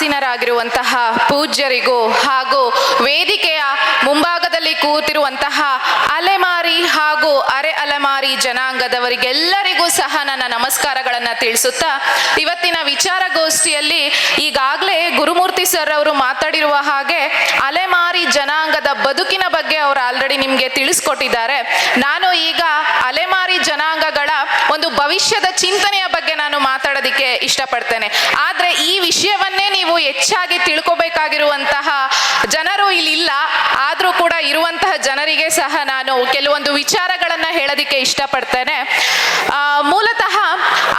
ಆಸೀನರಾಗಿರುವಂತಹ ಪೂಜ್ಯರಿಗೂ ಹಾಗೂ ವೇದಿಕೆಯ ಮುಂಭಾಗದಲ್ಲಿ ಕೂತಿರುವಂತಹ ಅಲೆಮಾರಿ ಹಾಗೂ ಅರೆ ಅಲೆಮಾರಿ ಜನಾಂಗದವರಿಗೆಲ್ಲರಿಗೂ ಸಹ ನನ್ನ ನಮಸ್ಕಾರಗಳನ್ನು ತಿಳಿಸುತ್ತಾ, ಇವತ್ತಿನ ವಿಚಾರಗೋಷ್ಠಿಯಲ್ಲಿ ಈಗಾಗಲೇ ಗುರುಮೂರ್ತಿ ಸರ್ ಅವರು ಮಾತಾಡಿರುವ ಹಾಗೆ ಅಲೆಮಾರಿ ಜನಾಂಗದ ಬದುಕಿನ ಬಗ್ಗೆ ಅವರು ಆಲ್ರೆಡಿ ನಿಮಗೆ ತಿಳಿಸ್ಕೊಟ್ಟಿದ್ದಾರೆ. ನಾನು ಈಗ ಅಲೆಮಾರಿ ಜನಾಂಗಗಳ ಒಂದು ಭವಿಷ್ಯದ ಚಿಂತನೆಯ ಬಗ್ಗೆ ನಾನು ಮಾತಾಡೋದಕ್ಕೆ ಇಷ್ಟಪಡ್ತೇನೆ. ಆದರೆ ಈ ವಿಷಯವನ್ನೇ ನೀವು ಹೆಚ್ಚಾಗಿ ತಿಳ್ಕೊಬೇಕಾಗಿರುವಂತಹ ಜನರು ಇಲ್ಲಿಲ್ಲ. ಆದರೂ ಕೂಡ ಇರುವಂತಹ ಜನರಿಗೆ ಸಹ ನಾನು ಕೆಲವೊಂದು ವಿಚಾರಗಳನ್ನು ಹೇಳೋದಕ್ಕೆ ಇಷ್ಟಪಡ್ತೇನೆ. ಮೂಲತಃ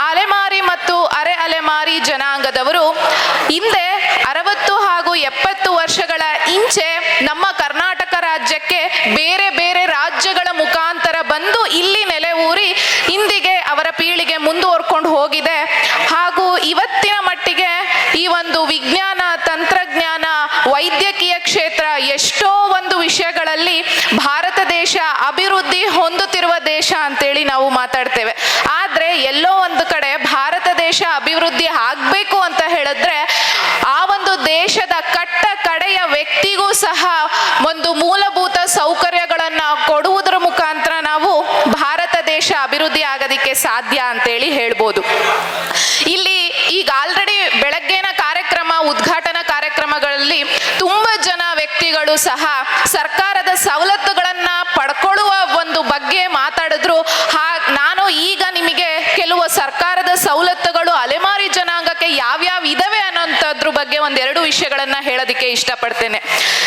ಅಲೆಮಾರಿ ಮತ್ತು ಅರೆ ಅಲೆಮಾರಿ ಜನಾಂಗದವರು ಹಿಂದೆ ಅರವತ್ತು ಹಾಗೂ ಎಪ್ಪತ್ತು ವರ್ಷಗಳ ಇಂಚೆ ನಮ್ಮ ಕರ್ನಾಟಕ ರಾಜ್ಯಕ್ಕೆ ಬೇರೆ ಬೇರೆ ರಾಜ್ಯಗಳ ಮುಖಾಂತರ ಬಂದು ಇಲ್ಲಿ ನೆಲೆ ಊರಿ ಇಂದಿಗೆ ಅವರ ಪೀಳಿಗೆ ಮುಂದುವರ್ಕೊಂಡು ಹೋಗಿದೆ. ಹಾಗೂ ಇವತ್ತಿನ ಮಟ್ಟಿಗೆ ಈ ಒಂದು ವಿಜ್ಞಾನ, ತಂತ್ರಜ್ಞಾನ, ವೈದ್ಯಕೀಯ ಕ್ಷೇತ್ರ ಎಷ್ಟೋ ಒಂದು ವಿಷಯಗಳಲ್ಲಿ ಭಾರತ ದೇಶ ಅಭಿವೃದ್ಧಿ ಹೊಂದುತ್ತಿರುವ ದೇಶ ಅಂತೇಳಿ ನಾವು ಮಾತಾಡ್ತೇವೆ. ಆದ್ರೆ ಎಲ್ಲೋ ಒಂದು ಕಡೆ ಭಾರತ ದೇಶ ಅಭಿವೃದ್ಧಿ ಆಗಬೇಕು ಅಂತ ಹೇಳಿದ್ರೆ ಆ ಒಂದು ದೇಶದ ವ್ಯಕ್ತಿಗೂ ಸಹ ಒಂದು ಮೂಲಭೂತ ಸೌಕರ್ಯಗಳನ್ನು ಕೊಡುವುದರ ಮುಖಾಂತರ ನಾವು ಭಾರತ ದೇಶ ಅಭಿವೃದ್ಧಿ ಆಗೋದಿಕ್ಕೆ ಸಾಧ್ಯ ಅಂತೇಳಿ ಹೇಳ್ಬೋದು. ಇಲ್ಲಿ ಈಗ ಆಲ್ರೆಡಿ ಬೆಳಗ್ಗೆನ ಕಾರ್ಯಕ್ರಮ, ಉದ್ಘಾಟನಾ ಕಾರ್ಯಕ್ರಮಗಳಲ್ಲಿ ತುಂಬ ಜನ ವ್ಯಕ್ತಿಗಳು ಸಹ ಸರ್ಕಾರದ ಸವಲತ್ತುಗಳನ್ನ ಪಡ್ಕೊಳ್ಳುವ ಒಂದು ಬಗ್ಗೆ ಮಾತಾಡಿದ್ರು. ಹಾ, ನಾನು ಈಗ ನಿಮಗೆ ಕೆಲವು ಸರ್ಕಾರದ ಸವಲತ್ತುಗಳು, ಅಲೆಮಾರಿ ಜನಾಂಗಕ್ಕೆ ಯಾವ್ಯಾವ ಇದಾವೆ ಅನ್ನೋಂಥದ್ರ ಬಗ್ಗೆ ಒಂದೆರಡು ವಿಷಯಗಳನ್ನ ಹೇಳೋದಿಕ್ಕೆ ಇಷ್ಟಪಡ್ತೇನೆ.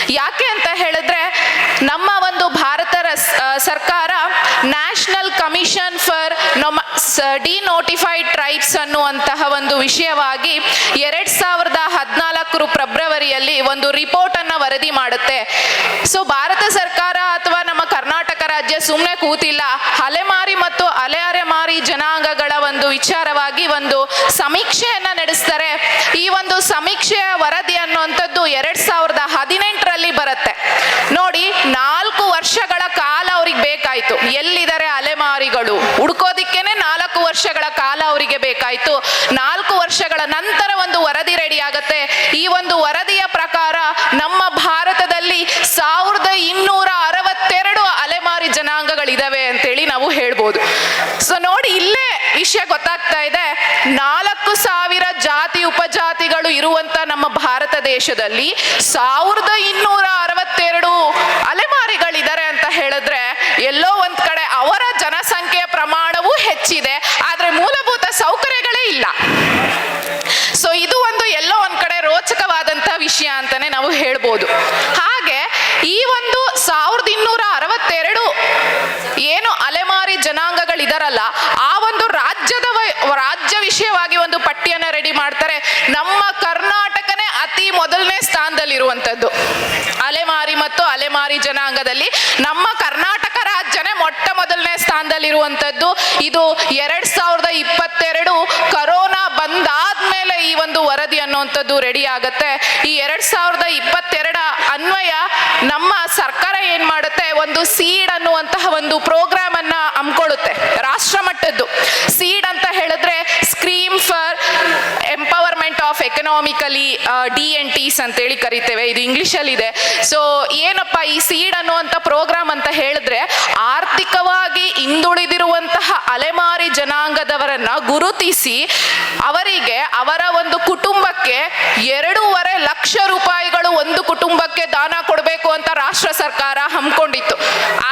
ಯಾಕೆ ಅಂತ ಹೇಳಿದ್ರೆ, ನಮ್ಮ ಒಂದು ಭಾರತ ಸರ್ಕಾರ national commission for denotified tribes ಅನ್ನುವಂತಹ ಒಂದು ವಿಷಯವಾಗಿ ಎರಡ್ ಸಾವಿರದ ಹದಿನಾಲ್ಕರು ಫೆಬ್ರವರಿಯಲ್ಲಿ ಒಂದು ರಿಪೋರ್ಟ್ ಅನ್ನ ವರದಿ ಮಾಡುತ್ತೆ. ಸೊ, ಭಾರತ ಸರ್ಕಾರ ಅಥವಾ ನಮ್ಮ ಕರ್ನಾಟಕ ರಾಜ್ಯ ಸುಮ್ಮನೆ ಕೂತಿಲ್ಲ. ಅಲೆಮಾರಿ ಮತ್ತು ಅಲೆ ಅಲೆಮಾರಿ ಜನಾಂಗಗಳ ಒಂದು ವಿಚಾರವಾಗಿ ಒಂದು ಸಮೀಕ್ಷೆಯನ್ನ ನಡೆಸ್ತಾರೆ. ಈ ಒಂದು ಸಮೀಕ್ಷೆಯ ವರದಿ ಅನ್ನುವಂಥದ್ದು ಎರಡ್ ಸಾವಿರದ ಹದಿನೆಂಟರಲ್ಲಿ ಬರುತ್ತೆ. ನೋಡಿ, ನಾಲ್ಕು ಬೇಕಾಯ್ತು. ಎಲ್ಲಿದ್ದಾರೆ ಅಲೆಮಾರಿಗಳು? ಹುಡ್ಕೋದಿಕ್ಕೇನೆ ನಾಲ್ಕು ವರ್ಷಗಳ ಕಾಲ ಅವರಿಗೆ ಬೇಕಾಯ್ತು. ನಾಲ್ಕು ವರ್ಷಗಳ ನಂತರ ಒಂದು ವರದಿ ರೆಡಿ ಆಗತ್ತೆ. ಈ ಒಂದು ವರದಿಯ ಪ್ರಕಾರ ನಮ್ಮ ಭಾರತದಲ್ಲಿ ಸಾವಿರದ ಇನ್ನೂರ ಅರವತ್ತೆರಡು ಅಲೆಮಾರಿ ಜನಾಂಗಗಳಿದಾವೆ ಅಂತೇಳಿ ನಾವು ಹೇಳ್ಬೋದು. ಸೊ ನೋಡಿ, ಇಲ್ಲೇ ವಿಷಯ ಗೊತ್ತಾಗ್ತಾ ಇದೆ. ನಾಲ್ಕು ಸಾವಿರ ಜಾತಿ ಉಪಜಾತಿಗಳು ಇರುವಂತ ನಮ್ಮ ಭಾರತ ದೇಶದಲ್ಲಿ ಸಾವಿರದ ಇನ್ನೂರ ಅರವತ್ತೆರಡು ಅಲೆಮಾರಿಗಳಿದ್ದಾರೆ ಹೇಳಿದ್ರೆ ಎಲ್ಲೋ ಒಂದ್ ಕಡೆ ಅವರ ಜನಸಂಖ್ಯೆಯ ಪ್ರಮಾಣವೂ ಹೆಚ್ಚಿದೆ, ಆದ್ರೆ ಮೂಲಭೂತ ಸೌಕರ್ಯಗಳೇ ಇಲ್ಲ. ಸೊ ಇದು ಒಂದು ಎಲ್ಲೋ ಒಂದ್ ಕಡೆ ರೋಚಕವಾದಂತ ವಿಷಯ ಅಂತಾನೆ ನಾವು ಹೇಳ್ಬೋದು ಹಾಗೆ ಈ ಒಂದು ಸಾವಿರದ ಇನ್ನೂರ ಅರವತ್ತೆರಡು ಏನು ಅಲೆಮಾರಿ ಜನಾಂಗಗಳಿದಾರಲ್ಲ ಆ ಒಂದು ರಾಜ್ಯದ ವ- ರಾಜ್ಯ ವಿಷಯವಾಗಿ ಒಂದು ಪಟ್ಟಿಯನ್ನ ರೆಡಿ ಮಾಡ್ತಾರೆ ನಮ್ಮ ಕರ್ನಾಟಕನೇ ಅತಿ ಮೊದಲನೇ ಸ್ಥಾನದಲ್ಲಿರುವಂಥದ್ದು ಅಲೆಮಾರಿ ಮತ್ತು ಅಲೆಮಾರಿ ಜನಾಂಗದಲ್ಲಿ ನಮ್ಮ ಕರ್ನಾಟಕ ರಾಜ್ಯನೇ ಮೊಟ್ಟ ಮೊದಲನೇ ಸ್ಥಾನದಲ್ಲಿರುವಂಥದ್ದು. ಇದು ಎರಡ್ ಸಾವಿರದ ಇಪ್ಪತ್ತೆರಡು ಕರೋನಾ ಬಂದಾದ್ಮೇಲೆ ಈ ಒಂದು ವರದಿ ಅನ್ನುವಂಥದ್ದು ರೆಡಿ ಆಗುತ್ತೆ. ಈ ಎರಡ್ ಸಾವಿರದ ಇಪ್ಪತ್ತೆರಡ ಅನ್ವಯ ನಮ್ಮ ಸರ್ಕಾರ ಏನ್ ಮಾಡುತ್ತೆ? ಒಂದು ಸೀಡ್ ಅನ್ನುವಂತಹ ಒಂದು ಪ್ರೋಗ್ರಾಮ್ ಅನ್ನ ಹಮ್ಕೊಳ್ಳುತ್ತೆ ರಾಷ್ಟ್ರ ಮಟ್ಟದ್ದು ಸೀಡ್ ಅಂತ ಹೇಳಿದ್ರೆ scheme for empowerment of economically D N Ts ಅಂತೇಳಿ ಕರಿತೇವೆ. ಇದು ಇಂಗ್ಲೀಷಲ್ಲಿದೆ. ಸೊ ಏನಪ್ಪ ಈ ಸೀಡ್ ಅನ್ನುವಂಥ ಪ್ರೋಗ್ರಾಮ್ ಅಂತ ಹೇಳಿದ್ರೆ, ಆರ್ಥಿಕವಾಗಿ ಹಿಂದುಳಿದಿರುವಂತಹ ಅಲೆಮಾರಿ ಜನಾಂಗದವರನ್ನ ಗುರುತಿಸಿ, ಅವರಿಗೆ ಅವರ ಒಂದು ಕುಟುಂಬಕ್ಕೆ ಎರಡೂವರೆ ಲಕ್ಷ ರೂಪಾಯಿಗಳು ಒಂದು ಕುಟುಂಬಕ್ಕೆ ದಾನ ಕೊಡಬೇಕು ಅಂತ ರಾಷ್ಟ್ರ ಸರ್ಕಾರ ಹಮ್ಮಿಕೊಂಡಿತ್ತು.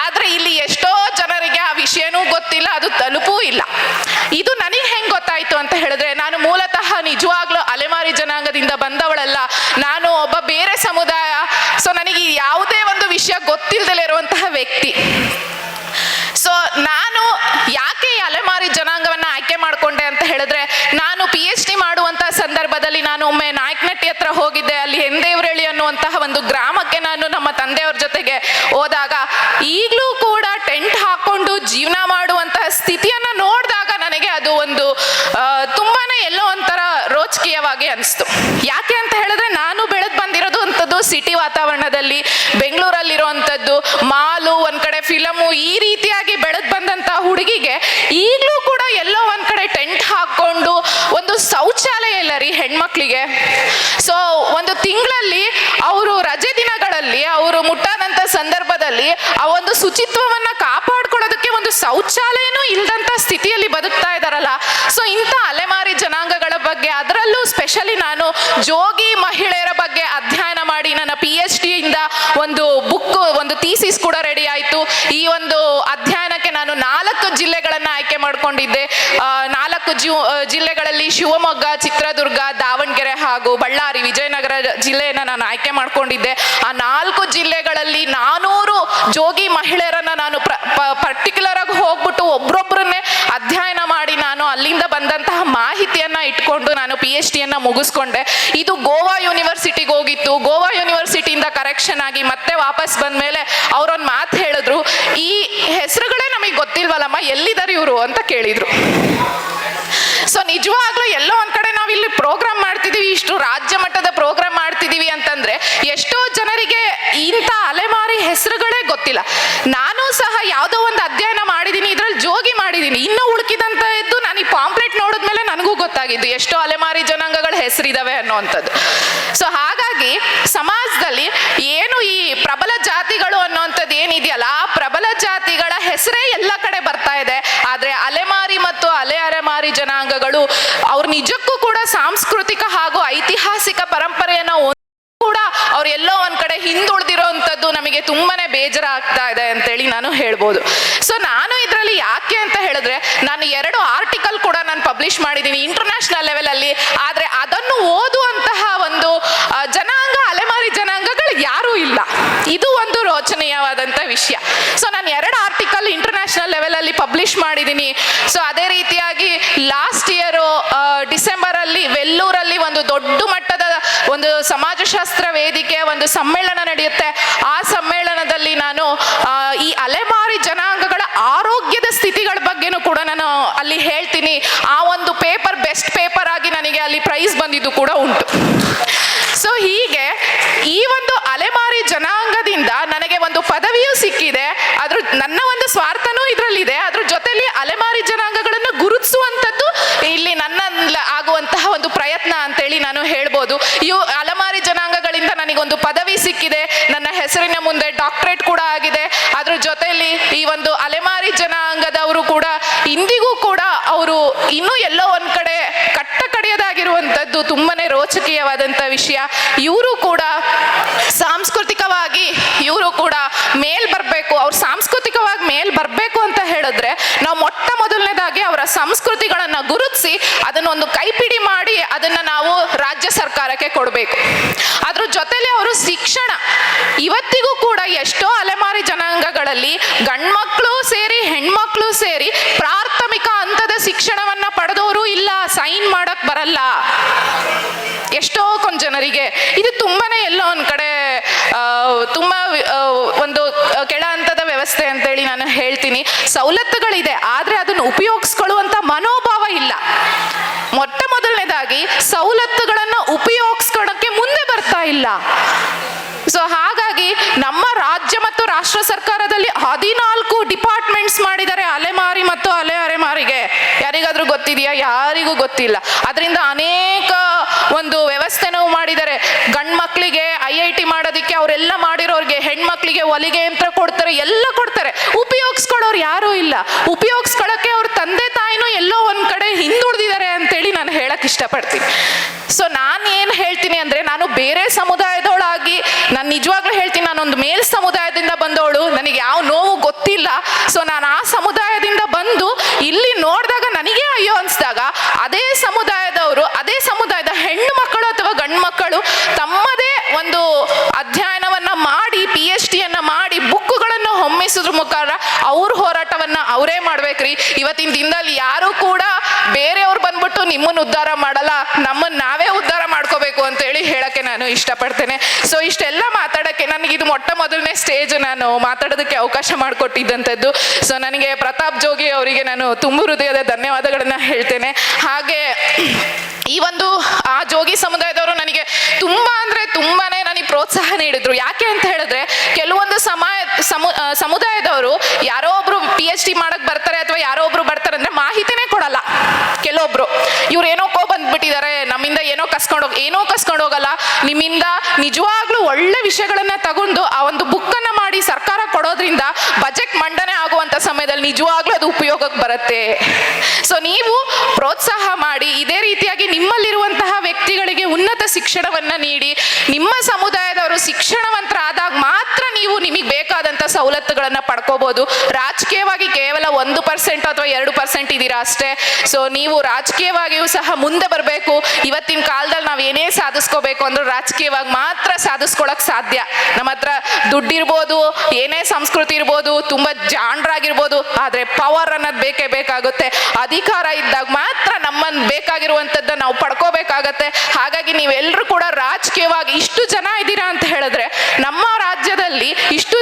ಆದರೆ ಇಲ್ಲಿ ಎಷ್ಟೋ ವಿಷಯನೂ ಗೊತ್ತಿಲ್ಲ, ಅದು ತಲುಪೂ ಇಲ್ಲ. ಇದು ನನಗೆ ಹೆಂಗೆ ಗೊತ್ತಾಯಿತು ಅಂತ ಹೇಳಿದ್ರೆ, ನಾನು ಮೂಲತಃ ನಿಜವಾಗ್ಲೂ ಅಲೆಮಾರಿ ಜನಾಂಗದಿಂದ ಬಂದವಳಲ್ಲ. ನಾನು ಒಬ್ಬ ಬೇರೆ ಸಮುದಾಯ. ಸೊ ನನಗೆ ಯಾವುದೇ ಒಂದು ವಿಷಯ ಗೊತ್ತಿಲ್ಲದಲೇ ಇರುವಂತಹ ವ್ಯಕ್ತಿ. ಸೊ ನಾನು ಯಾಕೆ ಈ ಅಲೆಮಾರಿ ಜನಾಂಗವನ್ನ ಆಯ್ಕೆ ಮಾಡಿಕೊಂಡೆ ಅಂತ ಹೇಳಿದ್ರೆ, ನಾನು ಪಿ ಎಚ್ ಡಿ ಮಾಡುವಂತಹ ಸಂದರ್ಭದಲ್ಲಿ ನಾನು ಒಮ್ಮೆ ನಾಯಕನಟ್ಟಿ ಹತ್ರ ಹೋಗಿದ್ದೆ. ಅಲ್ಲಿ ಹೆಂದೇವ್ರಳ್ಳಿ ಅನ್ನುವಂತಹ ಒಂದು ನಮ್ಮ ತಂದೆಯವ್ರ ಜೊತೆಗೆ ಹೋದಾಗ ಈಗಲೂ ಕೂಡ ಟೆಂಟ್ ಹಾಕೊಂಡು ಜೀವನ ಮಾಡುವಂತಹ ಸ್ಥಿತಿಯನ್ನ ನೋಡಿದಾಗ ನನಗೆ ಅದು ಒಂದು ತುಂಬಾನೇ ಎಲ್ಲೋ ಒಂಥರ ರೋಚಕೀಯವಾಗಿ ಅನಿಸ್ತು. ಯಾಕೆ ಅಂತ ಹೇಳಿದ್ರೆ ನಾನು ಬೆಳೆದು ಬಂದಿರೋದು ಅಂಥದ್ದು ಸಿಟಿ ವಾತಾವರಣದಲ್ಲಿ, ಬೆಂಗಳೂರಲ್ಲಿರುವಂಥದ್ದು, ಮಾಲು, ಒಂದ್ ಕಡೆ ಫಿಲಮು, ಈ ರೀತಿಯಾಗಿ ಬೆಳೆದು ಬಂದಂತ ಹುಡುಗಿಗೆ ಈಗಲೂ ಕೂಡ ಎಲ್ಲೋ ಒಂದ್ ಕಡೆ ಟೆಂಟ್ ಹಾಕೊಂಡು ಒಂದು ಶೌಚಾಲಯ ಇಲ್ಲ ರೀ ಹೆಣ್ಮಕ್ಳಿಗೆ. ಸೊ ಒಂದು ತಿಂಗಳಲ್ಲಿ ಅವರು ರಜೆ ದಿನಗಳಲ್ಲಿ ಸಂದರ್ಭದಲ್ಲಿ ಆ ಒಂದು ಶುಚಿತ್ವವನ್ನ ಕಾಪಾಡ್ಕೊಳ್ಳೋದಕ್ಕೆ ಒಂದು ಶೌಚಾಲಯನೂ ಇಲ್ದಂತ ಸ್ಥಿತಿಯಲ್ಲಿ ಬದುಕ್ತಾ ಇದಾರಲ್ಲ. ಸೊ ಇಂಥ ಅಲೆಮಾರಿ ಜನಾಂಗಗಳ ಬಗ್ಗೆ ಅದರಲ್ಲೂ ಸ್ಪೆಷಲಿ ನಾನು ಜೋಗಿ ಮಹಿಳೆಯರ ಬಗ್ಗೆ ಅಧ್ಯಯನ ಮಾಡಿ, ನನ್ನ ಪಿ ಎಚ್ ಡಿಯಿಂದ ಒಂದು ಬುಕ್ ಒಂದು ಥೀಸಿಸ್ ಕೂಡ ರೆಡಿ ಈ ಒಂದು ಅಧ್ಯಯನಕ್ಕೆ ನಾನು ನಾಲ್ಕು ಜಿಲ್ಲೆಗಳನ್ನು ಆಯ್ಕೆ ಮಾಡಿಕೊಂಡಿದ್ದೆ. ನಾಲ್ಕು ಜಿಲ್ಲೆಗಳಲ್ಲಿ ಶಿವಮೊಗ್ಗ, ಚಿತ್ರದುರ್ಗ, ದಾವಣಗೆರೆ ಹಾಗೂ ಬಳ್ಳಾರಿ, ವಿಜಯನಗರ ಜಿಲ್ಲೆಯನ್ನು ನಾನು ಆಯ್ಕೆ ಮಾಡಿಕೊಂಡಿದ್ದೆ. ಆ ನಾಲ್ಕು ಜಿಲ್ಲೆಗಳಲ್ಲಿ ನಾನೂರು ಜೋಗಿ ಮಹಿಳೆಯರನ್ನ ನಾನು ಪರ್ಟಿಕ್ಯುಲರ್ ಆಗಿ ಹೋಗ್ಬಿಟ್ಟು ಒಬ್ರೊಬ್ಬರನ್ನೇ ಅಧ್ಯಯನ ಮಾಡಿ ನಾನು ಅಲ್ಲಿಂದ ಬಂದಂತಹ ಮಾಹಿತಿಯನ್ನ ಇಟ್ಕೊಂಡು ನಾನು ಪಿ ಎಚ್ ಡಿಯನ್ನು ಮುಗಿಸ್ಕೊಂಡೆ. ಇದು ಗೋವಾ ಯೂನಿವರ್ಸಿಟಿಗೆ ಹೋಗಿತ್ತು. ಗೋವಾ ಯೂನಿವರ್ಸಿಟಿಯಿಂದ ಕರೆಕ್ಷನ್ ಆಗಿ ಮತ್ತೆ ವಾಪಸ್ ಬಂದ ಮೇಲೆ ಅವರೊಂದು ಎಲ್ಲಿದ್ದಾರೆ ಇವರು ಅಂತ ಕೇಳಿದ್ರು. ಸೊ ನಿಜವಾಗ್ಲೂ ಎಲ್ಲೋ ಒಂದ್ ಕಡೆ ನಾವು ಇಲ್ಲಿ ಪ್ರೋಗ್ರಾಮ್ ಮಾಡ್ತಿದೀವಿ, ಇಷ್ಟು ರಾಜ್ಯ ಮಟ್ಟದ ಪ್ರೋಗ್ರಾಮ್ ಮಾಡ್ತಿದೀವಿ ಅಂತಂದ್ರೆ ಎಷ್ಟೋ ಜನರಿಗೆ ಇಂಥ ಅಲೆಮಾರಿ ಹೆಸರುಗಳೇ ಗೊತ್ತಿಲ್ಲ. ನಾನು ಸಹ ಯಾವುದೋ ಒಂದು ಅಧ್ಯಯನ ಮಾಡಿದ್ದೀನಿ ಇದ್ರಲ್ಲಿ ಜೋಗಿ ಮಾಡಿದ್ದೀನಿ ಇನ್ನೂ ಉಳುಕಿದಂತ ಇದ್ದು ನಾನು ಈ ಪಾಂಪ್ಲೆಟ್ ನೋಡಿದ್ಮೇಲೆ ನನಗೂ ಗೊತ್ತಾಗಿದ್ದು ಎಷ್ಟೋ ಅಲೆಮಾರಿ ಜನಾಂಗಗಳ ಹೆಸರಿದಾವೆ ಅನ್ನೋವಂಥದ್ದು ಸೊ ಹಾಗಾಗಿ ಸಮಾಜದಲ್ಲಿ ಏನು ಈ ಪ್ರಬಲ ಜಾತಿಗಳು ಅನ್ನೋವಂಥದ್ದು ಏನಿದೆಯಲ್ಲ, ಆ ಪ್ರಬಲ ಜಾತಿಗಳ ಹೆಸರೇ ಎಲ್ಲ ಕಡೆ ಬರ್ತಾ ಇದೆ ಆದ್ರೆ ಅಲೆಮಾರಿ ಮತ್ತು ಅಲೆ ಜನಾಂಗಗಳು, ಅವ್ರು ನಿಜಕ್ಕೂ ಕೂಡ ಸಾಂಸ್ಕೃತಿಕ ಹಾಗೂ ಐತಿಹಾಸಿಕ ಪರಂಪರೆಯನ್ನ ಕೂಡ ಅವ್ರು ಎಲ್ಲೋ ಒಂದ್ ಕಡೆ ಹಿಂದುಳಿದಿರೋಂಥದ್ದು ನಮಗೆ ತುಂಬಾನೇ ಬೇಜಾರಾಗ್ತಾ ಇದೆ ಅಂತೇಳಿ ನಾನು ಹೇಳ್ಬೋದು. ಸೊ ನಾನು ಇದರಲ್ಲಿ ಯಾಕೆ ಅಂತ ಹೇಳಿದ್ರೆ, ನಾನು ಎರಡು ಆರ್ಟಿಕಲ್ ಕೂಡ ನಾನು ಪಬ್ಲಿಷ್ ಮಾಡಿದ್ದೀನಿ ಇಂಟರ್ನ್ಯಾಷನಲ್ ಲೆವೆಲ್ ಅಲ್ಲಿ. ಆದ್ರೆ ಅದನ್ನು ಓದುವಂತಹ ಒಂದು ಜನಾಂಗ, ಅಲೆಮಾರಿ ಜನಾಂಗಗಳು ಯಾರೂ ಇಲ್ಲ. ಇದು ಒಂದು ರೋಚನೀಯವಾದಂತ ವಿಷಯ. ಸೊ ನಾನು ಎರಡು ಆರ್ಟಿಕಲ್ ಇಂಟರ್ನ್ಯಾಷನಲ್ ಲೆವೆಲ್ ಅಲ್ಲಿ ಪಬ್ಲಿಷ್ ಮಾಡಿದ್ದೀನಿ ಸೊ ಅದೇ ರೀತಿಯಾಗಿ ಲಾಸ್ಟ್ ಇಯರು ಡಿಸೆಂಬರ್ ಅಲ್ಲಿ ವೆಲ್ಲೂರಲ್ಲಿ ಒಂದು ದೊಡ್ಡ ಮಟ್ಟದ ಒಂದು ಸಮಾಜಶಾಸ್ತ್ರ ವೇದಿಕೆ, ಒಂದು ಸಮ್ಮೇಳನ ನಡೆಯುತ್ತೆ. ಆ ಸಮ್ಮೇಳನದಲ್ಲಿ ನಾನು ಈ ಅಲೆಮಾರಿ ಜನಾಂಗಗಳ ಆರೋಗ್ಯದ ಸ್ಥಿತಿಗಳ ಬಗ್ಗೆನೂ ಕೂಡ ನಾನು ಅಲ್ಲಿ ಹೇಳ್ತೀನಿ. ಆ ಒಂದು ಪೇಪರ್ ಬೆಸ್ಟ್ ಪೇಪರ್ ಆಗಿ ನನಗೆ ಅಲ್ಲಿ ಪ್ರೈಸ್ ಬಂದಿದ್ದು ಕೂಡ ಉಂಟು. ಸೊ ಹೀಗೆ ಈ ಒಂದು ಅಲೆಮಾರಿ ಜನಾಂಗದಿಂದ ನನಗೆ ಒಂದು ಪದವಿಯೂ ಸಿಕ್ಕಿದೆ ಅದ್ರ ನನ್ನ ಒಂದು ಸ್ವಾರ್ಥನೂ ಇದರಲ್ಲಿದೆ ಅದ್ರ ಜೊತೆಲಿ ಅಲೆಮಾರಿ ಜನಾಂಗಗಳನ್ನು ಗುರುತಿಸುವಂಥದ್ದು ಇಲ್ಲಿ ನನ್ನ ಆಗುವಂತಹ ಒಂದು ಪ್ರಯತ್ನ ಅಂತೇಳಿ ಹೇಳ್ಬೋದು ಇವು ಅಲೆಮಾರಿ ಜನಾಂಗಗಳಿಂದ ನನಗೊಂದು ಪದವಿ ಸಿಕ್ಕಿದೆ. ನನ್ನ ಹೆಸರಿನ ಮುಂದೆ ಡಾಕ್ಟರೇಟ್ ಕೂಡ ಆಗಿದೆ. ಅದ್ರ ಜೊತೆಯಲ್ಲಿ ಈ ಒಂದು ಅಲೆಮಾರಿ ಜನಾಂಗದವರು ಕೂಡ, ಇಂದಿಗೂ ಕೂಡ ಅವರು ಇನ್ನೂ ಎಲ್ಲೋ ಒಂದ್ ಕಡೆ ಕಟ್ಟ ತುಂಬಾನೇ ರೋಚಕೀಯವಾದಂಥ ವಿಷಯ. ಇವರು ಕೂಡ ಸಾಂಸ್ಕೃತಿಕವಾಗಿ, ಇವರು ಕೂಡ ಮೇಲ್ ಬರಬೇಕು. ಅವ್ರ ಸಾಂಸ್ಕೃತಿಕವಾಗಿ ಮೇಲ್ ಬರಬೇಕು ಅಂತ ಹೇಳಿದ್ರೆ ನಾವು ಮೊಟ್ಟ ಮೊದಲನೇದಾಗಿ ಅವರ ಸಂಸ್ಕೃತಿಗಳನ್ನು ಗುರುತಿಸಿ ಅದನ್ನ ಒಂದು ಕೈಪಿಡಿ ಮಾಡಿ ಅದನ್ನ ನಾವು ರಾಜ್ಯ ಸರ್ಕಾರಕ್ಕೆ ಕೊಡಬೇಕು. ಅದ್ರ ಜೊತೆಲಿ ಅವರು ಶಿಕ್ಷಣ. ಇವತ್ತಿಗೂ ಕೂಡ ಎಷ್ಟೋ ಅಲೆಮಾರಿ ಜನಾಂಗಗಳಲ್ಲಿ ಗಂಡ್ಮಕ್ಳು ಸೇರಿ ಹೆಣ್ಮಕ್ಳು ಸೇರಿ ಪ್ರಾಥಮಿಕ ಹಂತದ ಶಿಕ್ಷಣವನ್ನ ಪಡೆದವರು ಇಲ್ಲ, ಸೈನ್ ಮಾಡಕ್ ಬರಲ್ಲ. ಎಷ್ಟೋ ಜನರಿಗೆ. ಇದು ತುಂಬಾನೇ ಎಲ್ಲೋ ಒಂದ್ ಕಡೆ ತುಂಬಾ ವ್ಯವಸ್ಥೆ ಅಂತೇಳಿ ನಾನು ಹೇಳ್ತೀನಿ. ಸವಲತ್ತುಗಳಿದೆ, ಆದ್ರೆ ಅದನ್ನು ಉಪಯೋಗಿಸ್ಕೊಳ್ಳುವಂಥ ಮನೋಭಾವ ಇಲ್ಲ. ಮೊಟ್ಟ ಮೊದಲನೇದಾಗಿ ಸವಲತ್ತುಗಳನ್ನು ಉಪಯೋಗಿಸ್ಕೊಳ್ಳೋಕ್ಕೆ ಮುಂದೆ ಬರ್ತಾ ಇಲ್ಲ. ಸೊ ಹಾಗಾಗಿ ನಮ್ಮ ರಾಜ್ಯ ಮತ್ತು ರಾಷ್ಟ್ರ ಸರ್ಕಾರದಲ್ಲಿ ಹದಿನಾಲ್ಕು ಡಿಪಾರ್ಟ್ಮೆಂಟ್ಸ್ ಮಾಡಿದ್ದಾರೆ, ಅಲೆಮಾರಿ ಮತ್ತು ಅಲೆ ಅರೆಮಾರಿಗೆ. ಯಾರಿಗಾದ್ರೂ ಗೊತ್ತಿದೆಯಾ? ಯಾರಿಗೂ ಗೊತ್ತಿಲ್ಲ. ಅದರಿಂದ ಅನೇಕ ಒಂದು ವ್ಯವಸ್ಥೆನೂ ಮಾಡಿದ್ದಾರೆ. ಗಂಡ್ ಮಕ್ಕಳಿಗೆ ಅವರೆಲ್ಲ ಮಾಡಿರೋರಿಗೆ ಹೆಣ್ಮಕ್ಳಿಗೆ ಒಲಿಗೆ ಯಂತ್ರ ಕೊಡ್ತಾರೆ, ಎಲ್ಲ ಕೊಡ್ತಾರೆ. ಉಪಯೋಗಿಸ್ಕೊಳ್ಳೋರು ಯಾರೂ ಇಲ್ಲ. ಉಪಯೋಗಿಸ್ಕೊಳ್ಳೋಕೆ ಅವ್ರ ತಂದೆ ತಾಯಿನೂ ಎಲ್ಲೋ ಒಂದು ಕಡೆ ಹಿಂದುಳಿದಿದ್ದಾರೆ ಅಂತೇಳಿ ನಾನು ಹೇಳಕ್ ಇಷ್ಟಪಡ್ತೀನಿ. ಸೊ ನಾನು ಏನು ಹೇಳ್ತೀನಿ ಅಂದ್ರೆ, ನಾನು ಬೇರೆ ಸಮುದಾಯದವಳಾಗಿ, ನಾನು ನಿಜವಾಗ್ಲೂ ಹೇಳ್ತೀನಿ, ನಾನೊಂದು ಮೇಲ್ ಸಮುದಾಯದಿಂದ ಬಂದವಳು, ನನಗೆ ಯಾವ ನೋವು ಗೊತ್ತಿಲ್ಲ. ಸೊ ನಾನು ಆ ಸಮುದಾಯದಿಂದ ಬಂದು, ಇಲ್ಲಿ ನೋಡಿದಾಗ ನನಗೆ ಅಯ್ಯೋ ಅನ್ಸ್ದಾಗ, ಅದೇ ಸಮುದಾಯದವರು, ಅದೇ ಸಮುದಾಯದ ಹೆಣ್ಣು ಮಕ್ಕಳು ಅಥವಾ ಗಂಡು ಮಕ್ಕಳು ತಮ್ಮದೇ ಒಂದು ಅಧ್ಯಯನವನ್ನ ಮಾಡಿ ಪಿ ಎಚ್ ಡಿಯನ್ನ ಮಾಡಿ, ಬುಕ್ಕುಗಳನ್ನು ಹೊಮ್ಮಿಸೋದ್ರ ಮುಖಾಂತರ ಅವ್ರ ಹೋರಾಟವನ್ನ ಅವರೇ ಮಾಡ್ಬೇಕ್ರಿ. ಇವತ್ತಿನ ದಿನದಲ್ಲಿ ಯಾರು ಕೂಡ ಬೇರೆಯವ್ರು ಬಂದ್ಬಿಟ್ಟು ನಿಮ್ಮನ್ನ ಉದ್ಧಾರ ಮಾಡಲ್ಲ, ನಮ್ಮನ್ನ ನಾವೇ ಉದ್ಧಾರ ಮಾಡ್ಕೋಬೇಕು ಅಂತ ಹೇಳಿ ಹೇಳಕ್ಕೆ ನಾನು ಇಷ್ಟಪಡ್ತೇನೆ. ಸೊ ಇಷ್ಟೆಲ್ಲ ಮಾತಾಡಕ್ಕೆ ನನಗೆ ಇದು ಮೊಟ್ಟ ಮೊದಲನೇ ಸ್ಟೇಜ್ ನಾನು ಮಾತಾಡೋದಕ್ಕೆ ಅವಕಾಶ ಮಾಡಿಕೊಟ್ಟಿದ್ದಂಥದ್ದು. ಸೊ ನನಗೆ ಪ್ರತಾಪ್ ಜೋಗಿ ಅವರಿಗೆ ನಾನು ತುಂಬ ಹೃದಯದ ಧನ್ಯವಾದಗಳನ್ನು ಹೇಳ್ತೇನೆ. ಹಾಗೆ ಈ ಒಂದು, ಆ ಜೋಗಿ ಸಮುದಾಯದವರು ನನಗೆ ತುಂಬಾ ಅಂದ್ರೆ ತುಂಬಾನೇ ನನಗೆ ಪ್ರೋತ್ಸಾಹ ನೀಡಿದ್ರು. ಯಾಕೆ ಅಂತ ಹೇಳಿದ್ರೆ, ಕೆಲವೊಂದು ಸಮಯ ಸಮು ಸಮುದಾಯದವರು ಯಾರೋ ಒಬ್ರು ಪಿ ಎಚ್ ಡಿ ಮಾಡಕ್ ಬರ್ತಾರೆ ಅಥವಾ ಯಾರೋ ಒಬ್ರು ಬರ್ತಾರೆ ಅಂದ್ರೆ ಮಾಹಿತಿನೇ ಕೊಡಲ್ಲ. ಕೆಲವೊಬ್ರು. ಇವ್ರು ಏನೋ ಕೋ ಬಂದ್ಬಿಟ್ಟಿದ್ದಾರೆ, ನಮ್ಮಿಂದ ಏನೋ ಕಸ್ಕೊಂಡು ಹೋಗ್ ಏನೋ ಕಸ್ಕೊಂಡು ಹೋಗಲ್ಲ ನಿಮ್ಮಿಂದ ನಿಜವಾಗ್ಲೂ ಒಳ್ಳೆ ವಿಷಯಗಳನ್ನ ತಗೊಂಡು ಆ ಒಂದು ಬುಕ್ಕನ್ನ ಮಾಡಿ ಸರ್ಕಾರ ಕೊಡೋದ್ರಿಂದ ಬಜೆಟ್ ಮಂಡನೆ ಆಗುವಂತ ಸಮಯದಲ್ಲಿ ನಿಜವಾಗ್ಲೂ ಅದು ಉಪಯೋಗಕ್ಕೆ ಬರುತ್ತೆ. ಸೊ ನೀವು ಪ್ರೋತ್ಸಾಹ ಮಾಡಿ, ಇದೇ ರೀತಿಯಾಗಿ ನಿಮ್ಮಲ್ಲಿರುವಂತಹ ವ್ಯಕ್ತಿಗಳಿಗೆ ಉನ್ನತ ಶಿಕ್ಷಣವನ್ನ ನೀಡಿ, ನಿಮ್ಮ ಸಮುದಾಯದವರು ಶಿಕ್ಷಣವಂತರಾದಾಗ ಮಾತ್ರ ನೀವು ನಿಮಗೆ ಬೇಕಾದಂತ ಸವಲತ್ತುಗಳನ್ನ ಪಡ್ಕೋಬಹುದು ರಾಜಕೀಯವಾಗಿ ಕೇವಲ ಒಂದು ಪರ್ಸೆಂಟ್ ಅಥವಾ ಎರಡು ಪರ್ಸೆಂಟ್ ಇದೀರಾ ಅಷ್ಟೇ. ಸೊ ನೀವು ರಾಜಕೀಯವಾಗಿಯೂ ಸಹ ಮುಂದೆ ಬರಬೇಕು. ಇವತ್ತಿನ ಕಾಲದಲ್ಲಿ ನಾವು ಏನೇ ಸಾಧಿಸ್ಕೋಬೇಕು ಅಂದ್ರೆ ರಾಜಕೀಯವಾಗಿ ಮಾತ್ರ ಸಾಧಿಸ್ಕೊಳಕ್ ಸಾಧ್ಯ. ನಮ್ಮ ಹತ್ರ ದುಡ್ಡಿರ್ಬೋದು, ಏನೇ ಸಂಸ್ಕೃತಿ ಇರ್ಬೋದು, ತುಂಬಾ ಜಾಣರಾಗಿರ್ಬೋದು, ಆದ್ರೆ ಪವರ್ ಅನ್ನೋದು ಬೇಕೇ ಬೇಕಾಗುತ್ತೆ. ಅಧಿಕಾರ ಇದ್ದಾಗ ಮಾತ್ರ ನಮ್ಮನ್ ಬೇಕಾಗಿರುವಂತದ್ದ ನಾವು ಪಡ್ಕೋಬೇಕಾಗತ್ತೆ. ಹಾಗಾಗಿ ನೀವೆಲ್ಲರೂ ಕೂಡ ರಾಜಕೀಯವಾಗಿ ಇಷ್ಟು ಜನ ಇದ್ದೀರಾ ಅಂತ ಹೇಳಿದ್ರೆ ನಮ್ಮ ರಾಜ್ಯದಲ್ಲಿ ಇಷ್ಟು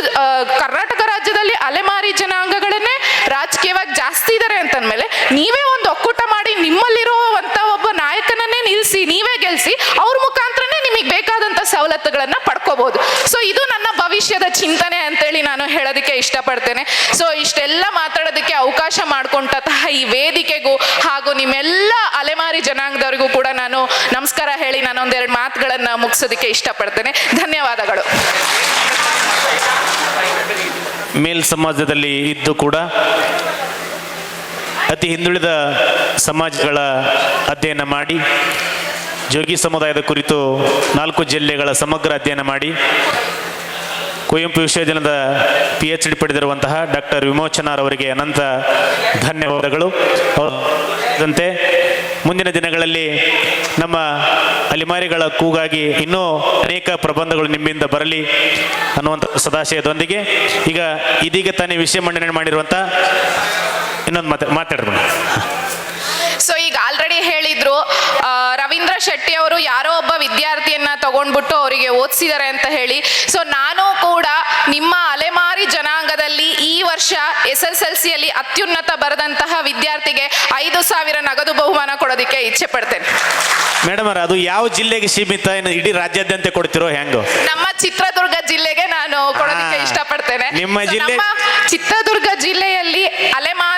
ಕರ್ನಾಟಕ ರಾಜ್ಯದಲ್ಲಿ ಅಲೆಮಾರಿ ಜನಾಂಗಗಳನ್ನೇ ರಾಜಕೀಯವಾಗಿ ಜಾಸ್ತಿ ಇದ್ದಾರೆ ಅಂತಂದ್ಮೇಲೆ ನೀವೇ ಒಂದು ಒಕ್ಕೂಟ ಮಾಡಿ ನಿಮ್ಮಲ್ಲಿರುವಂತ ಒಬ್ಬ ನಾಯಕನನ್ನೇ ನಿಲ್ಲಿಸಿ ನೀವೇ ಗೆಲ್ಸಿ, ಅವ್ರ ಮುಖಾಂತರನೇ ನಿಮಗೆ ಬೇಕಾದಂತ ಸವಲತ್ತುಗಳನ್ನ ಪಡ್ಕೋಬಹುದು. ಸೊ ಇದು ನನ್ನ ಭವಿಷ್ಯದ ಚಿಂತನೆ. ನಾನು ಹೇಳೋದಕ್ಕೆ ಇಷ್ಟಪಡ್ತೇನೆ. ಸೊ ಇಷ್ಟೆಲ್ಲ ಮಾತಾಡೋದಕ್ಕೆ ಅವಕಾಶ ಮಾಡಿಕೊಂಡಂತಹ ಈ ವೇದಿಕೆಗೂ ಹಾಗೂ ನಿಮ್ಮೆಲ್ಲ ಅಲೆಮಾರಿ ಜನಾಂಗದವರಿಗೂ ಕೂಡ ನಾನು ನಮಸ್ಕಾರ ಹೇಳಿ ನಾನು ಒಂದೆರಡು ಮಾತುಗಳನ್ನು ಮುಗಿಸೋದಕ್ಕೆ ಇಷ್ಟಪಡ್ತೇನೆ. ಧನ್ಯವಾದಗಳು. ಮೇಲ್ ಸಮಾಜದಲ್ಲಿ ಇದ್ದು ಕೂಡ ಅತಿ ಹಿಂದುಳಿದ ಸಮಾಜಗಳ ಅಧ್ಯಯನ ಮಾಡಿ, ಜೋಗಿ ಸಮುದಾಯದ ಕುರಿತು ನಾಲ್ಕು ಜಿಲ್ಲೆಗಳ ಸಮಗ್ರ ಅಧ್ಯಯನ ಮಾಡಿ ಕುವೆಂಪು ವಿಶ್ವವಿದ್ಯಾಲಯದ ಪಿ ಎಚ್ ಡಿ ಪಡೆದಿರುವಂತಹ ಡಾಕ್ಟರ್ ವಿಮೋಚನಾರವರಿಗೆ ಅನಂತ ಧನ್ಯವಾದಗಳು. ಅವರಂತೆ ಮುಂದಿನ ದಿನಗಳಲ್ಲಿ ನಮ್ಮ ಅಲಿಮಾರಿಗಳ ಕೂಗಾಗಿ ಇನ್ನೂ ಅನೇಕ ಪ್ರಬಂಧಗಳು ನಿಮ್ಮಿಂದ ಬರಲಿ ಅನ್ನುವಂಥ ಸದಾಶಯದೊಂದಿಗೆ. ಈಗ ಇದೀಗ ತಾನೇ ವಿಷಯ ಮಂಡನೆ ಮಾಡಿರುವಂಥ ಇನ್ನೊಂದು ಮಾತು ಮಾತಾಡ್ರಿ ಹೇಳಿದ್ರು ರವೀಂದ್ರ ಶೆಟ್ಟಿ ಅವರು ಯಾರೋ ಒಬ್ಬ ವಿದ್ಯಾರ್ಥಿಯನ್ನ ತಗೊಂಡ್ಬಿಟ್ಟು ಅವರಿಗೆ ಓದಿಸಿದ್ದಾರೆ ಅಂತ ಹೇಳಿ. ಸೊ ನಾನು ಕೂಡ ನಿಮ್ಮ ಅಲೆಮಾರಿ ಜನಾಂಗದಲ್ಲಿ ಈ ವರ್ಷ ಎಸ್ ಎಸ್ ಎಲ್ ಸಿಯಲ್ಲಿ ಅತ್ಯುನ್ನತ ಬರೆದಂತಹ ವಿದ್ಯಾರ್ಥಿಗೆ ಐದು ಸಾವಿರ ನಗದು ಬಹುಮಾನ ಕೊಡೋದಕ್ಕೆ ಇಚ್ಛೆ ಪಡ್ತೇನೆ. ಮೇಡಮ್ ಅದು ಯಾವ ಜಿಲ್ಲೆಗೆ ಸೀಮಿತ? ಏನು ಇಡೀ ರಾಜ್ಯಾದ್ಯಂತ ಕೊಡ್ತಿರೋ ಹೆಂಗು ನಮ್ಮ ಚಿತ್ರದುರ್ಗ ಜಿಲ್ಲೆಗೆ ನಾನು ಕೊಡೋದಕ್ಕೆ ಇಷ್ಟಪಡ್ತೇನೆ. ನಿಮ್ಮ ಜಿಲ್ಲೆ- ಚಿತ್ರದುರ್ಗ ಜಿಲ್ಲೆಯಲ್ಲಿ ಅಲೆಮಾರಿ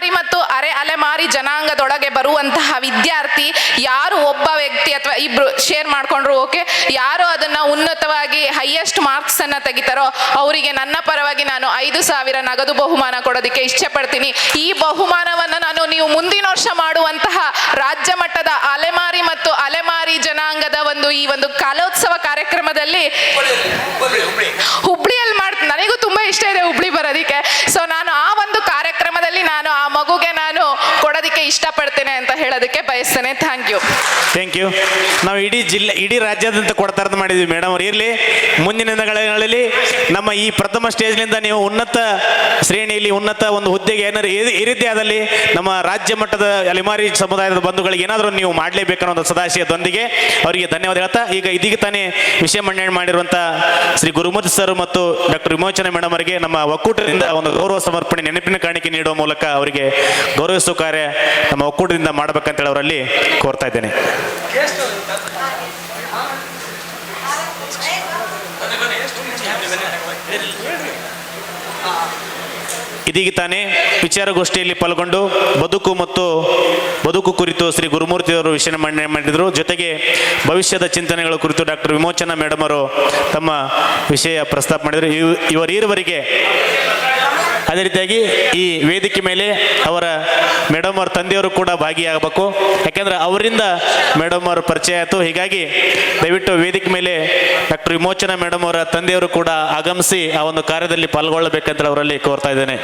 ಅಲೆಮಾರಿ ಜನಾಂಗದೊಳಗೆ ಬರುವಂತಹ ವಿದ್ಯಾರ್ಥಿ ಯಾರು ಒಬ್ಬ ವ್ಯಕ್ತಿ ಅಥವಾ ಇಬ್ರು ಶೇರ್ ಮಾಡ್ಕೊಂಡ್ರು ಓಕೆ ಯಾರು ಅದನ್ನ ಉನ್ನತವಾಗಿ ಹೈಯೆಸ್ಟ್ ಮಾರ್ಕ್ಸ್ ಅನ್ನ ತೆಗಿತಾರೋ ಅವರಿಗೆ ನನ್ನ ಪರವಾಗಿ ನಾನು ಐದು ಸಾವಿರ ನಗದು ಬಹುಮಾನ ಕೊಡೋದಕ್ಕೆ ಇಷ್ಟಪಡ್ತೀನಿ. ಪಡ್ತೀನಿ ಈ ಬಹುಮಾನವನ್ನ ನಾನು ನೀವು ಮುಂದಿನ ವರ್ಷ ಮಾಡುವಂತಹ ರಾಜ್ಯ ಮಟ್ಟದ ಅಲೆಮಾರಿ ಮತ್ತು ಅಲೆಮಾರಿ ಜನಾಂಗದ ಒಂದು ಈ ಒಂದು ಕಾಲೋತ್ಸವ ಕಾರ್ಯಕ್ರಮದಲ್ಲಿ ಹುಬ್ಳಿಯಲ್ಲಿ ಮಾಡ್ ನನಗೂ ತುಂಬಾ ಇಷ್ಟ ಇದೆ ಹುಬ್ಳಿ ಬರೋದಕ್ಕೆ ಸೊ ನಾನು ಆ ಒಂದು ಕಾರ್ಯಕ್ರಮದಲ್ಲಿ ನಾನು ಆ ಮಗುಗೆ ನಾನು ಕೊಡೋದಕ್ಕೆ ಇಷ್ಟಪಡ್ತೇನೆ ಅಂತ ಹೇಳೋದಕ್ಕೆ ಬಯಸ್ತೇನೆ. ಥ್ಯಾಂಕ್ ಯು ಥ್ಯಾಂಕ್ ಯು ನಾವು ಇಡೀ ಜಿಲ್ಲೆ, ಇಡೀ ರಾಜ್ಯಾದ್ಯಂತ ಅಂತ ಮಾಡಿದ್ವಿ ಮೇಡಮ್ ಅವ್ರು. ಇರಲಿ, ಮುಂದಿನ ದಿನಗಳಲ್ಲಿ ನಮ್ಮ ಈ ಪ್ರಥಮ ಸ್ಟೇಜ್ನಿಂದ ನೀವು ಉನ್ನತ ಶ್ರೇಣಿಯಲ್ಲಿ ಉನ್ನತ ಒಂದು ಹುದ್ದೆಗೆ ಈ ರೀತಿ ಆದಲ್ಲಿ ನಮ್ಮ ರಾಜ್ಯ ಮಟ್ಟದ ಅಲಿಮಾರಿ ಸಮುದಾಯದ ಬಂಧುಗಳಿಗೆ ಏನಾದರೂ ನೀವು ಮಾಡಲೇಬೇಕನ್ನೋ ಒಂದು ಸದಾಶಯದೊಂದಿಗೆ ಅವರಿಗೆ ಧನ್ಯವಾದ ಹೇಳ್ತಾ, ಈಗ ಇದೀಗ ತಾನೇ ವಿಷಯ ಮಂಡನೆ ಮಾಡಿರುವಂಥ ಶ್ರೀ ಗುರುಮೂರ್ತಿ ಸರ್ ಮತ್ತು ಡಾಕ್ಟರ್ ವಿಮೋಚನೆ ಮೇಡಮ್ ಅವರಿಗೆ ನಮ್ಮ ಒಕ್ಕೂಟದಿಂದ ಒಂದು ಗೌರವ ಸಮರ್ಪಣೆ ನೆನಪಿನ ಕಾಣಿಕೆ ನೀಡುವ ಮೂಲಕ ಅವರಿಗೆ ಗೌರವಿಸುವ ಕಾರ್ಯ ನಮ್ಮ ಒಕ್ಕೂಟದಿಂದ ಮಾಡಬೇಕಂತೇಳಿ ಅವರಲ್ಲಿ ಕೋರ್ತಾ ಇದ್ದೇನೆ. ಇದೀಗ ತಾನೇ ವಿಚಾರಗೋಷ್ಠಿಯಲ್ಲಿ ಪಾಲ್ಗೊಂಡು ಬದುಕು ಮತ್ತು ಬದುಕು ಕುರಿತು ಶ್ರೀ ಗುರುಮೂರ್ತಿಯವರು ವಿಷಯ ಮಂಡನೆ ಮಾಡಿದರು. ಜೊತೆಗೆ ಭವಿಷ್ಯದ ಚಿಂತನೆಗಳ ಕುರಿತು ಡಾಕ್ಟರ್ ವಿಮೋಚನಾ ಮೇಡಮ್ ಅವರು ತಮ್ಮ ವಿಷಯ ಪ್ರಸ್ತಾಪ ಮಾಡಿದರು. ಇವ್ ಇವರೀರುವರಿಗೆ ಅದೇ ರೀತಿಯಾಗಿ ಈ ವೇದಿಕೆ ಮೇಲೆ ಅವರ ಮೇಡಮ್ ಅವ್ರ ತಂದೆಯವರು ಕೂಡ ಭಾಗಿಯಾಗಬೇಕು. ಯಾಕೆಂದ್ರೆ ಅವರಿಂದ ಮೇಡಮ್ ಅವ್ರ ಪರಿಚಯ ಆಯಿತು. ಹೀಗಾಗಿ ದಯವಿಟ್ಟು ವೇದಿಕೆ ಮೇಲೆ ಡಾಕ್ಟರ್ ವಿಮೋಚನಾ ಮೇಡಮ್ ಅವರ ತಂದೆಯವರು ಕೂಡ ಆಗಮಿಸಿ ಆ ಒಂದು ಕಾರ್ಯದಲ್ಲಿ ಪಾಲ್ಗೊಳ್ಳಬೇಕಂತ ಅವರಲ್ಲಿ ಕೋರ್ತಾ ಇದ್ದೇನೆ.